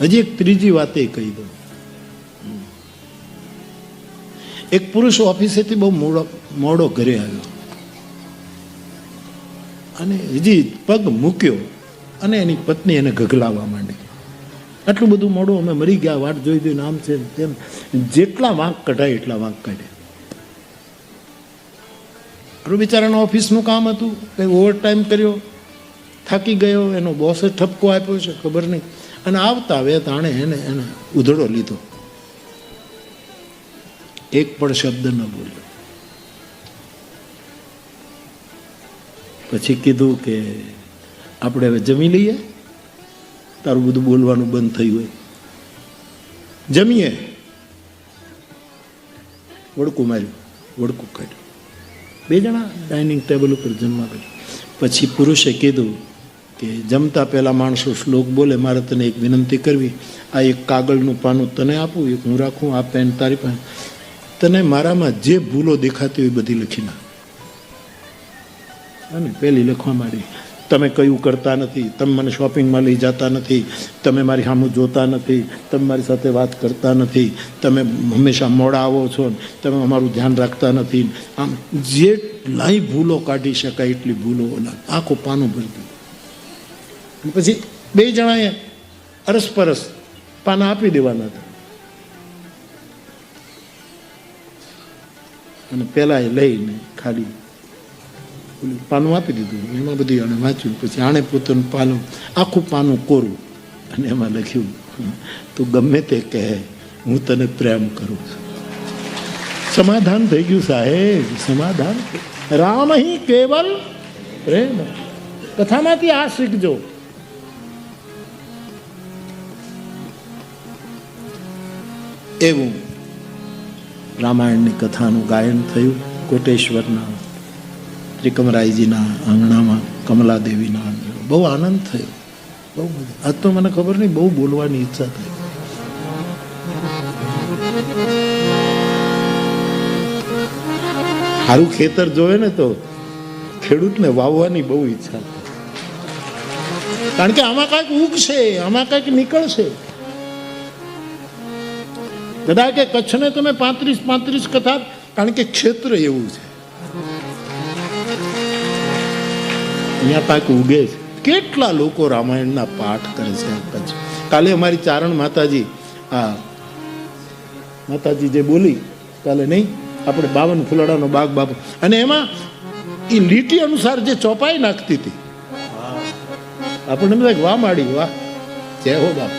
હજી એક ત્રીજી વાત એ કહી દઉં. એક પુરુષ ઓફિસેથી બહુ મોડો મોડો ઘરે આવ્યો. અને હજી પગ મૂક્યો અને એની પત્ની એને ગગલાવા માંડી. આટલું બધું મોડું અમે મરી ગયા, વાટ જોઈ જોઈને આમ છે તેમ. જેટલા વાંક કઢાય એટલા વાંક કાઢે. પેલું બિચારાનું ઓફિસનું કામ હતું, કંઈ ઓવર ટાઈમ કર્યો, થાકી ગયો, એનો બોસે ઠપકો આપ્યો છે, ખબર નહીં. અને આવતા હવે તાણે એને એને ઉધડો લીધો. એક પણ શબ્દ ન બોલ્યો. પછી કીધું કે આપણે હવે જમી લઈએ. તારું બધું બોલવાનું બંધ થયું હોય જમીએ. વડકું માર્યું. વડકું કાઢ્યું. બે જણા ડાઇનિંગ ટેબલ ઉપર જમવા બેઠા. પછી પુરુષે કીધું કે જમતા પહેલાં માણસો શ્લોક બોલે, મારે તને એક વિનંતી કરવી. આ એક કાગળનું પાનું તને આપું, એક હું રાખું, આ પેન તારી પાસે. તને મારામાં જે ભૂલો દેખાતી હોય બધી લખી નાખ. અને પહેલી લખવા માંડી, તમે કયું કરતા નથી, તમે મને શોપિંગમાં લઈ જતા નથી, તમે મારી સામું જોતા નથી, તમે મારી સાથે વાત કરતા નથી, તમે હંમેશા મોડા આવો છો, તમે અમારું ધ્યાન રાખતા નથી. આમ જેટલાય ભૂલો કાઢી શકાય એટલી ભૂલો આખું પાનું ભરી પછી બે જણાએ અરસપરસ પાના આપી દેવાના હતા. અને પેલા એ લઈને ખાલી પાનું આપી દીધું. એમાં બધી આણે વાંચ્યું. પછી આણે પોતાનું પાનું, આખું પાનું કોરું. અને એમાં લખ્યું, તું ગમે તે કહે, હું તને પ્રેમ કરું છું. સમાધાન થઈ ગયું સાહેબ, સમાધાન. રામ અહીં કેવલ પ્રેમ. કથામાંથી આ શીખજો. એવું રામાયણની કથાનું ગાયન થયું કોટેશ્વરના, ત્રિકમરાયજીના આંગણામાં, કમલાદેવીના બહુ આનંદ થયો. બહુ આજ તો મને ખબર નહીં, બહુ બોલવાની ઈચ્છા થઈ. સારું ખેતર જોવે ને તો ખેડૂતને વાવવાની બહુ ઈચ્છા કારણ કે આમાં કાંઈક ઉગશે, આમાં કાંઈક નીકળશે. કદાચ કે કચ્છને તમે પાંત્રીસ પાંત્રીસ કથા કારણ કે ક્ષેત્ર એવું છે. અહીંયા પાક ઉગે છે. કેટલા લોકો રામાયણના પાઠ કરે છે કચ્છ? કાલે અમારી ચારણ માતાજી આ માતાજી જે બોલી કાલે નહીં આપણે બાવન ફૂલડાનો બાગ બાપુ. અને એમાં એ લીટી અનુસાર જે ચોપાઈ નાખતી હતી. આપણને બધા વાહ માડી વાહ. જય હો બાપ.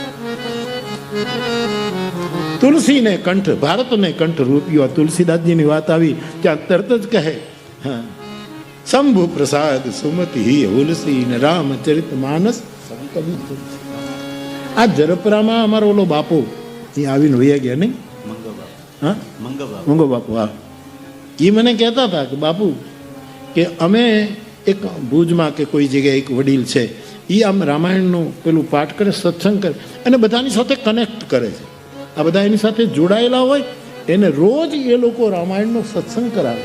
તુલસીને કંઠ, ભારતને કંઠ રૂપ્યો. તુલસીદાસજીની વાત આવી ત્યાં તરત જ કહે, હા, શંભુ પ્રસાદ સુમતિ હુલસી ને રામચરિત માનસ. આ જરપરામાં અમારો ઓલો બાપો, એ આવીને વૈયા ગયા નહીં? હા? મંગો બાપુ, હા. એ મને કહેતા હતા કે, બાપુ, કે અમે એક ભુજમાં કે કોઈ જગ્યાએ એક વડીલ છે એ આમ રામાયણનું પેલું પાઠ કરે, સત્સંગ કરે, અને બધાની સાથે કનેક્ટ કરે છે. આ બધા એની સાથે જોડાયેલા હોય, એને રોજ એ લોકો રામાયણનો સત્સંગ કરાવે.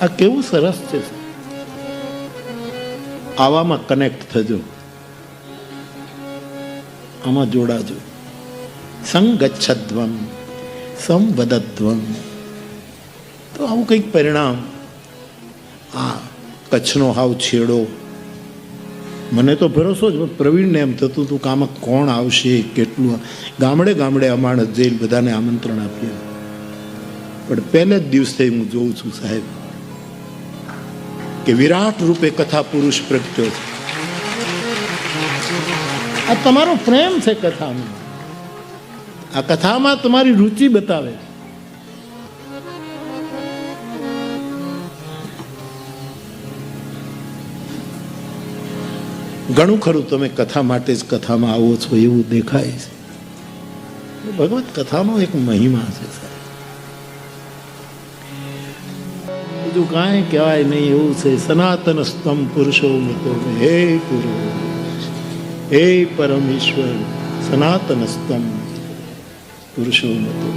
આ કેવું સરસ છે. આવામાં કનેક્ટ થજો. આમાં જોડાજો. સંગચ્છદ્વમ સંવદત્વમ તો આવું કંઈક પરિણામ. આ કચ્છનો હાવ છેડો મને તો ભરોસો જ પ્રવીણને એમ થતું હતું કે આમાં કોણ આવશે, કેટલું ગામડે ગામડે અમાણસ જઈને બધાને આમંત્રણ આપીએ. પણ પહેલે જ દિવસથી હું જોઉં છું સાહેબ, કે વિરાટ રૂપે કથા પુરુષ પ્રગટ્યો છે. આ તમારો પ્રેમ છે કથામાં. આ કથામાં તમારી રુચિ બતાવે છે. ઘણું ખરું, તમે કથા માટે જ કથામાં આવો છો, એવું દેખાય છે. ભગવત કથાનો એક મહિમા છે બીજું કાંઈ કહેવાય નહીં, એવું છે, સનાતન સ્તંભ પુરુષો મતો હે પુરુષ હે પરમેશ્વર, સનાતન સ્તંભ પુરુષો મતો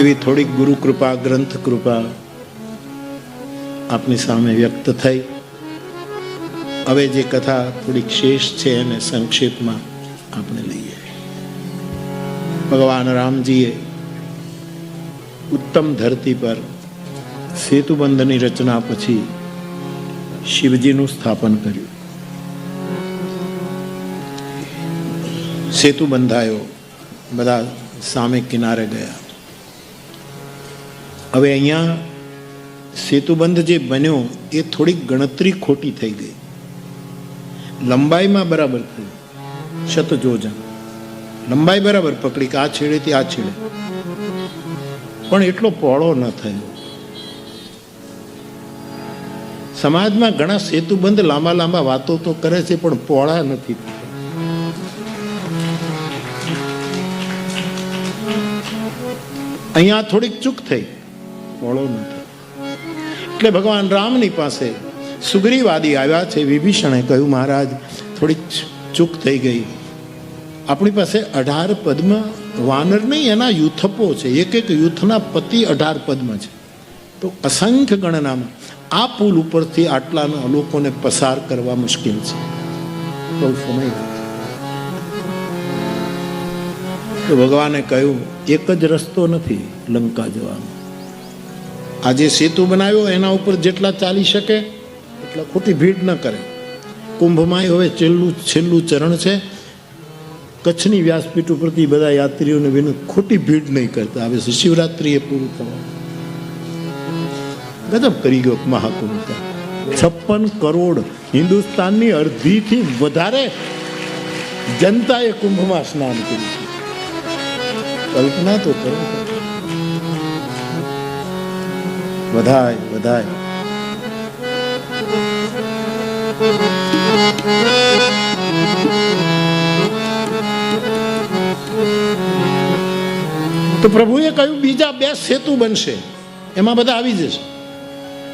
એવી થોડીક ગુરુ કૃપા, ગ્રંથ કૃપા આપની સામે વ્યક્ત થઈ. હવે જે કથા થોડીક શેષ છે એને સંક્ષેપમાં આપણે લઈએ. ભગવાન રામજીએ ઉત્તમ ધરતી પર સેતુબંધની રચના પછી શિવજીનું સ્થાપન કર્યું. સેતુ બંધાયો બધા સામે કિનારે ગયા. હવે અહીંયા સેતુબંધ જે બન્યો એ થોડીક ગણતરી ખોટી થઈ ગઈ. લંબાઈમાં બરાબર થઈ. શતજોજન લંબાઈ બરાબર, પકડી કે આ છેડેથી આ છેડે. પણ એટલો પહોળો ન થયો. સમાજમાં ઘણા સેતુબંધ લાંબા લાંબા વાતો તો કરે છે, પણ પહોળા નથી. અહીંયા થોડીક ચૂક થઈ. પહોળો ન થયો. એટલે ભગવાન રામની પાસે સુગ્રીવાદી આવ્યા છે, વિભીષણે કહ્યું, મહારાજ થોડી ચૂક થઈ ગઈ. આપણી પાસે અઢાર પદ્મ વાનર નહીં, એના યુથપો છે. એક એક યુથના પતિ અઢાર પદ્મ છે. તો અસંખ્ય ગણનામાં આ પુલ ઉપરથી આટલા લોકોને પસાર કરવા મુશ્કેલ છે. બહુ સમય તો ભગવાને કહ્યું, એક જ રસ્તો નથી લંકા જવાનો. આ જે સેતુ બનાવ્યો, એના ઉપર જેટલા ચાલી શકે એટલા ખોટી ભીડ ન કરે. કુંભમાં હવે છેલ્લું છેલ્લું ચરણ છે. કચ્છની વ્યાસપીઠ ઉપરથી બધા યાત્રીઓને વિનંતી ખોટી ભીડ નહીં કરતા. હવે શિવરાત્રિએ પૂરું થવાનું. ગજબ કરી ગયો મહાકુંભ. છપ્પન કરોડ હિન્દુસ્તાનની અડધીથી વધારે જનતાએ કુંભમાં સ્નાન કર્યું કલ્પના તો કરો. વધાય વધાય તો પ્રભુએ કહ્યું, બીજા બે સેતુ બનશે. એમાં બધા આવી જશે.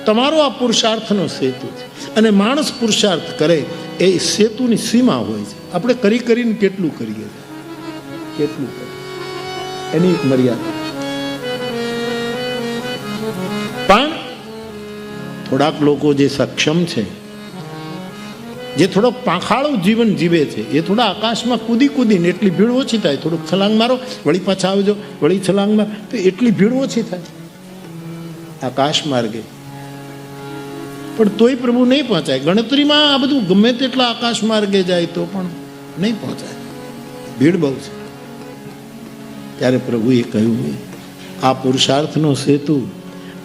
તમારો આ પુરુષાર્થનો સેતુ છે. અને માણસ પુરુષાર્થ કરે, એ સેતુની સીમા હોય છે. આપણે કરી કરીને કેટલું કરીએ? કેટલું કરીએ? એની એક મર્યાદા. પણ થોડાક લોકો જે સક્ષમ છે જે થોડોક પાંખાળું જીવન જીવે છે, એ થોડા આકાશમાં કૂદી કૂદીને એટલી ભીડ ઓછી થાય, થોડુંક છલાંગ મારો, વળી પાછા આવજો, વળી છલાંગ મારો, તો એટલી ભીડ ઓછી થાય. આકાશ માર્ગે. પણ તોય પ્રભુ નહીં પહોંચાય. ગણતરીમાં આ બધું ગમે તેટલા આકાશ માર્ગે જાય તો પણ નહીં પહોંચાય. ભીડ બહુ છે. ત્યારે પ્રભુએ કહ્યું, આ પુરુષાર્થનો સેતુ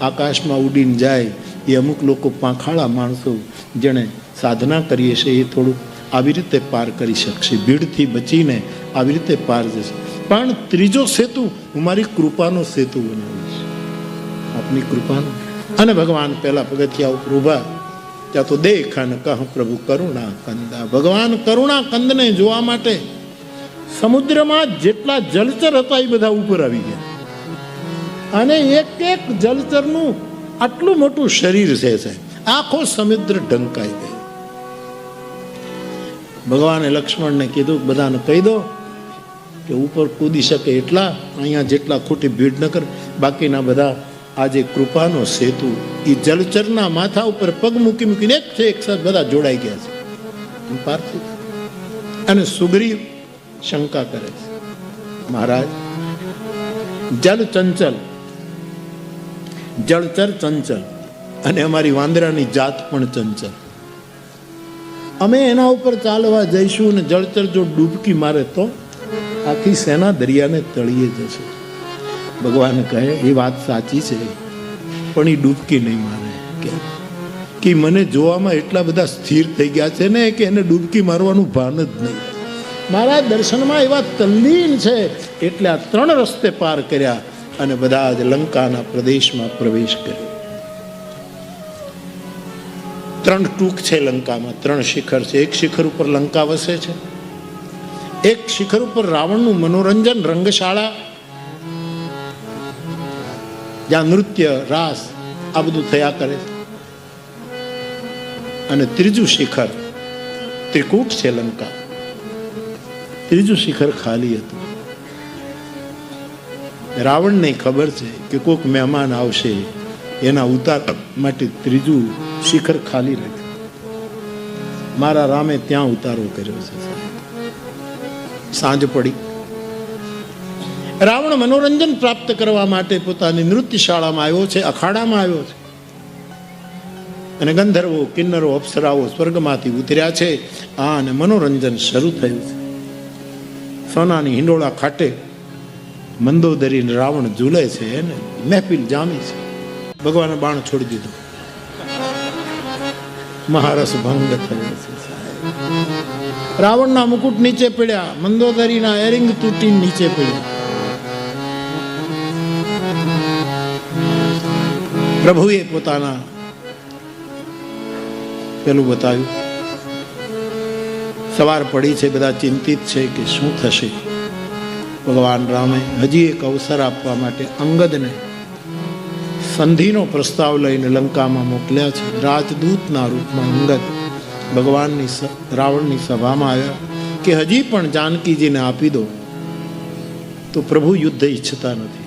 આકાશમાં ઉડીને જાય, એ અમુક લોકો પાંખાળા માણસો, જેણે સાધના કરીએ છીએ એ થોડું આવી રીતે પાર કરી શકશે. ભીડથી બચીને આવી રીતે પાર જશે. પણ ત્રીજો સેતુ હું મારી કૃપાનો સેતુ બનાવીશ. આપની કૃપાનો. અને ભગવાન પહેલા પગથિયા ઉપર ઊભા. ત્યાં તો દેખ અને કહ, પ્રભુ કરુણા કંદા. ભગવાન કરુણા કંદને જોવા માટે સમુદ્રમાં જેટલા જલચર હતા એ બધા ઉપર આવી ગયા. અને એક એક જલચરનું આટલું મોટું શરીર છે આખો સમુદ્ર ઢંકાઈ ગયો. ભગવાને લક્ષ્મણને કીધું, બધાને કહી દો કે ઉપર કૂદી શકે એટલા, અહીંયા જેટલા ખોટી ભીડ ન કર. બાકીના બધા આજે કૃપાનો સેતુ એ જલચરના માથા ઉપર પગ મૂકી મૂકીને એક છે, એક સાથે બધા જોડાઈ ગયા છે. પાર્થિવ અને સુગ્રીવ શંકા કરે છે. મહારાજ, જલ ચંચલ, જળચર ચંચલ, અને અમારી વાંદરાની જાત પણ ચંચલ. અમે એના ઉપર ચાલવા જઈશું અને જળચર જો ડૂબકી મારે તો આખી સેના દરિયાને તળીએ જશે. ભગવાન કહે, એ વાત સાચી છે, પણ એ ડૂબકી નહીં મારે. કે કે મને જોવામાં એટલા બધા સ્થિર થઈ ગયા છે ને કે એને ડૂબકી મારવાનું ભાન જ નહીં. મારા દર્શનમાં એવા તલ્લીન છે, એટલે આ ત્રણ રસ્તે પાર કર્યા અને બધા જ લંકાના પ્રદેશમાં પ્રવેશ કર્યો. ત્રણ ટૂંક છે લંકામાં, ત્રણ શિખર છે. એક શિખર ઉપર લંકા વસે છે. એક શિખર ઉપર રાવણનું મનોરંજન, રંગશાળા, જ્યાં નૃત્ય, રાસ, આ બધું થયા કરે અને ત્રીજું શિખર ત્રિકૂટ છે લંકા. ત્રીજું શિખર ખાલી હતું. રાવણને ખબર છે કે કોઈક મહેમાન આવશે એના ઉતાર માટે ત્રીજું શિખર ખાલી રાખ્યું મારા રામે ત્યાં ઉતારો કર્યો છે સાંજ પડી. રાવણ મનોરંજન પ્રાપ્ત કરવા માટે પોતાની નૃત્યશાળામાં આવ્યો છે, અખાડામાં આવ્યો છે. અને ગંધર્વો, કિન્નરો, અપ્સરાઓ સ્વર્ગમાંથી ઉતર્યા છે, આ અને મનોરંજન શરૂ થયું છે. સોનાની હિંડોળા ખાટે મંદોદરી રાવણ ઝૂલે છે એને મહેફિલ જામી છે. ભગવાને બાણ છોડી દીધો. મહારસ ભંગ થયો. રાવણના મુકુટ નીચે પડ્યા, મંદોદરીના એરિંગ તૂટી નીચે પડ્યા. પ્રભુએ પોતાના પેલું બતાવ્યું. સવાર પડી છે, બધા ચિંતિત છે કે શું થશે. ભગવાન રામે હજી એક અવસર આપવા માટે અંગદને સંધિનો પ્રસ્તાવ લઈને લંકામાં મોકલ્યા છે. રાજદૂતના રૂપમાં અંગત ભગવાનની રાવણની સભામાં આવ્યા કે હજી પણ જાનકીજીને આપી દો. તો પ્રભુ યુદ્ધ ઈચ્છતા નથી.